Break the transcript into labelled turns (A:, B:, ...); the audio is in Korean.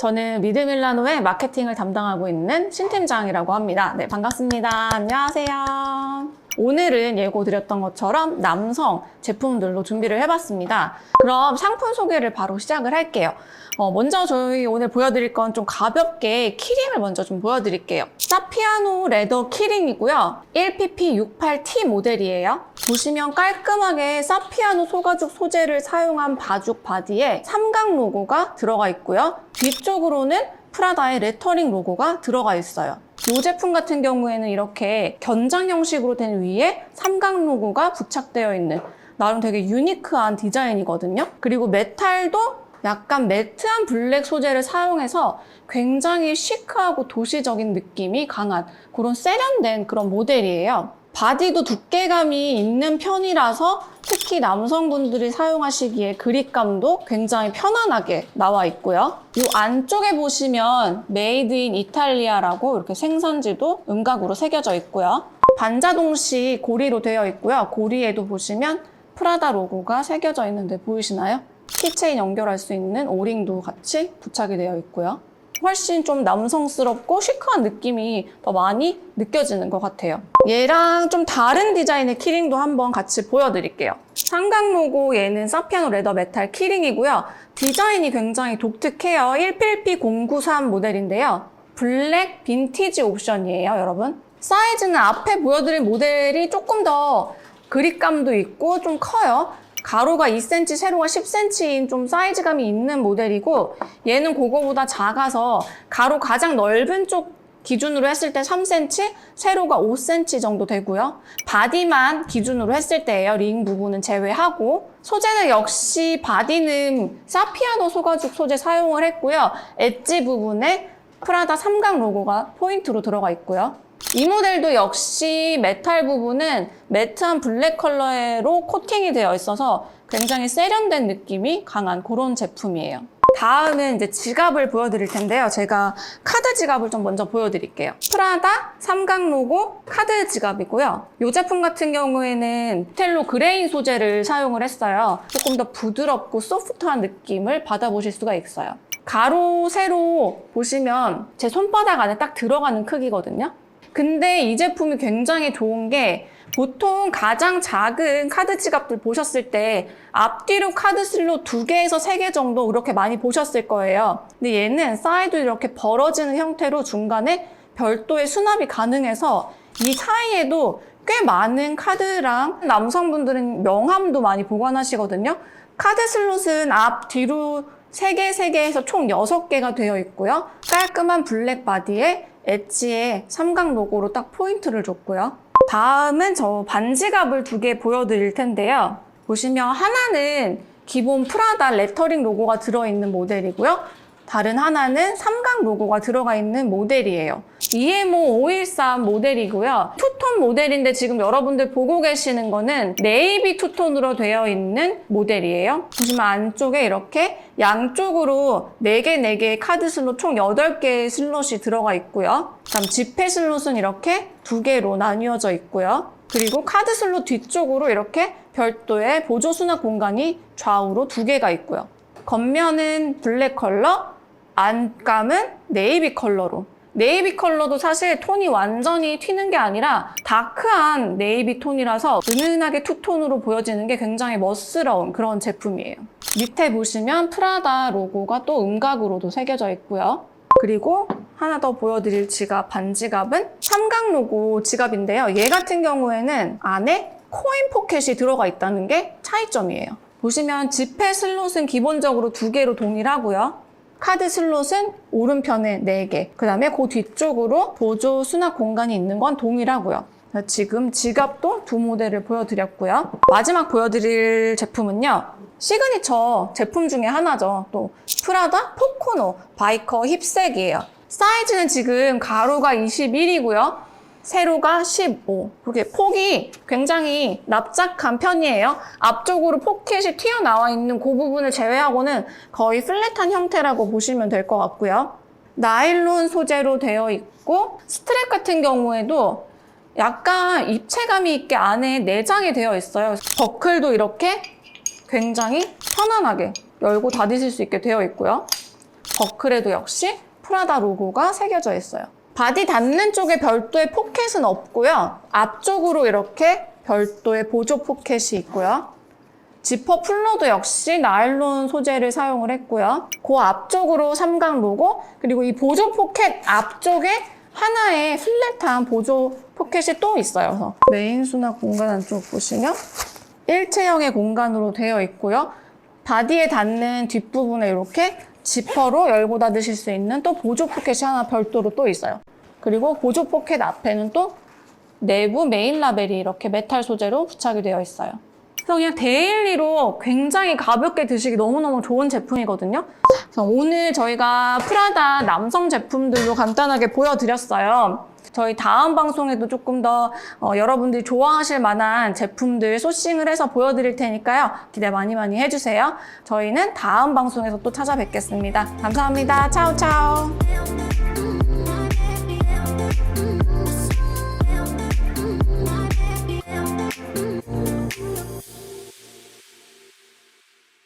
A: 저는 미드밀라노의 마케팅을 담당하고 있는 신 팀장이라고 합니다. 네, 반갑습니다. 안녕하세요. 오늘은 예고 드렸던 것처럼 남성 제품들로 준비를 해봤습니다. 그럼 상품 소개를 바로 시작을 할게요. 어, 먼저 저희 오늘 보여드릴 건 좀 가볍게 키링을 먼저 좀 보여드릴게요. 사피아노 레더 키링이고요. 1PP68T 모델이에요. 보시면 깔끔하게 사피아노 소가죽 소재를 사용한 바죽 바디에 삼각 로고가 들어가 있고요. 뒤쪽으로는 프라다의 레터링 로고가 들어가 있어요. 이 제품 같은 경우에는 이렇게 견장 형식으로 된 위에 삼각 로고가 부착되어 있는 나름 되게 유니크한 디자인이거든요. 그리고 메탈도 약간 매트한 블랙 소재를 사용해서 굉장히 시크하고 도시적인 느낌이 강한 그런 세련된 그런 모델이에요. 바디도 두께감이 있는 편이라서 특히 남성분들이 사용하시기에 그립감도 굉장히 편안하게 나와 있고요. 이 안쪽에 보시면 메이드 인 이탈리아라고 이렇게 생산지도 음각으로 새겨져 있고요. 반자동식 고리로 되어 있고요. 고리에도 보시면 프라다 로고가 새겨져 있는데 보이시나요? 키체인 연결할 수 있는 오링도 같이 부착이 되어 있고요. 훨씬 좀 남성스럽고 시크한 느낌이 더 많이 느껴지는 것 같아요. 얘랑 좀 다른 디자인의 키링도 한번 같이 보여드릴게요. 삼각 로고 얘는 사피아노 레더 메탈 키링이고요. 디자인이 굉장히 독특해요. 1PP093 모델인데요. 블랙 빈티지 옵션이에요, 여러분. 사이즈는 앞에 보여드린 모델이 조금 더 그립감도 있고 좀 커요. 가로가 2cm, 세로가 10cm인 좀 사이즈감이 있는 모델이고 얘는 그거보다 작아서 가로 가장 넓은 쪽 기준으로 했을 때 3cm, 세로가 5cm 정도 되고요. 바디만 기준으로 했을 때예요. 링 부분은 제외하고 소재는 역시 바디는 사피아노 소가죽 소재 사용을 했고요. 엣지 부분에 프라다 삼각 로고가 포인트로 들어가 있고요. 이 모델도 역시 메탈 부분은 매트한 블랙 컬러로 코팅이 되어 있어서 굉장히 세련된 느낌이 강한 그런 제품이에요. 다음은 이제 지갑을 보여드릴 텐데요. 제가 카드 지갑을 좀 먼저 보여드릴게요. 프라다 삼각 로고 카드 지갑이고요. 이 제품 같은 경우에는 텔로 그레인 소재를 사용을 했어요. 조금 더 부드럽고 소프트한 느낌을 받아보실 수가 있어요. 가로, 세로 보시면 제 손바닥 안에 딱 들어가는 크기거든요. 근데 이 제품이 굉장히 좋은 게 보통 가장 작은 카드 지갑들 보셨을 때 앞뒤로 카드 슬롯 두 개에서 세 개 정도 이렇게 많이 보셨을 거예요. 근데 얘는 사이드 이렇게 벌어지는 형태로 중간에 별도의 수납이 가능해서 이 사이에도 꽤 많은 카드랑 남성분들은 명함도 많이 보관하시거든요. 카드 슬롯은 앞, 뒤로 3개, 3개 해서 총 6개가 되어 있고요. 깔끔한 블랙 바디에 엣지에 삼각 로고로 딱 포인트를 줬고요. 다음은 저 반지갑을 두 개 보여드릴 텐데요. 보시면 하나는 기본 프라다 레터링 로고가 들어있는 모델이고요. 다른 하나는 삼각 로고가 들어가 있는 모델이에요. EMO 513 모델이고요. 투톤 모델인데 지금 여러분들 보고 계시는 거는 네이비 투톤으로 되어 있는 모델이에요. 보시면 안쪽에 이렇게 양쪽으로 4개, 4개의 카드 슬롯 총 8개의 슬롯이 들어가 있고요. 그다음 지폐 슬롯은 이렇게 두 개로 나뉘어져 있고요. 그리고 카드 슬롯 뒤쪽으로 이렇게 별도의 보조 수납 공간이 좌우로 두 개가 있고요. 겉면은 블랙 컬러, 안감은 네이비 컬러로. 네이비 컬러도 사실 톤이 완전히 튀는 게 아니라 다크한 네이비 톤이라서 은은하게 투톤으로 보여지는 게 굉장히 멋스러운 그런 제품이에요. 밑에 보시면 프라다 로고가 또 음각으로도 새겨져 있고요. 그리고 하나 더 보여드릴 지갑, 반지갑은 삼각 로고 지갑인데요. 얘 같은 경우에는 안에 코인 포켓이 들어가 있다는 게 차이점이에요. 보시면 지폐 슬롯은 기본적으로 두 개로 동일하고요. 카드 슬롯은 오른편에 4개, 그 다음에 그 뒤쪽으로 보조 수납 공간이 있는 건 동일하고요. 지금 지갑도 두 모델을 보여드렸고요. 마지막 보여드릴 제품은요. 시그니처 제품 중에 하나죠. 또 프라다 포코노 바이커 힙색이에요. 사이즈는 지금 가로가 21이고요. 세로가 15. 그렇게 폭이 굉장히 납작한 편이에요. 앞쪽으로 포켓이 튀어나와 있는 그 부분을 제외하고는 거의 플랫한 형태라고 보시면 될 것 같고요. 나일론 소재로 되어 있고 스트랩 같은 경우에도 약간 입체감이 있게 안에 내장이 되어 있어요. 버클도 이렇게 굉장히 편안하게 열고 닫으실 수 있게 되어 있고요. 버클에도 역시 프라다 로고가 새겨져 있어요. 바디 닿는 쪽에 별도의 포켓은 없고요. 앞쪽으로 이렇게 별도의 보조 포켓이 있고요. 지퍼 풀러도 역시 나일론 소재를 사용을 했고요. 그 앞쪽으로 삼각 로고, 그리고 이 보조 포켓 앞쪽에 하나의 플랫한 보조 포켓이 또 있어요. 메인 수납 공간 안쪽 보시면 일체형의 공간으로 되어 있고요. 바디에 닿는 뒷부분에 이렇게 지퍼로 열고 닫으실 수 있는 또 보조 포켓이 하나 별도로 또 있어요. 그리고 보조 포켓 앞에는 또 내부 메인 라벨이 이렇게 메탈 소재로 부착이 되어 있어요. 그래서 그냥 데일리로 굉장히 가볍게 드시기 너무너무 좋은 제품이거든요. 그래서 오늘 저희가 프라다 남성 제품들로 간단하게 보여드렸어요. 저희 다음 방송에도 조금 더 어, 여러분들이 좋아하실 만한 제품들 소싱을 해서 보여드릴 테니까요. 기대 많이 많이 해주세요. 저희는 다음 방송에서 또 찾아뵙겠습니다. 감사합니다. 차오차오.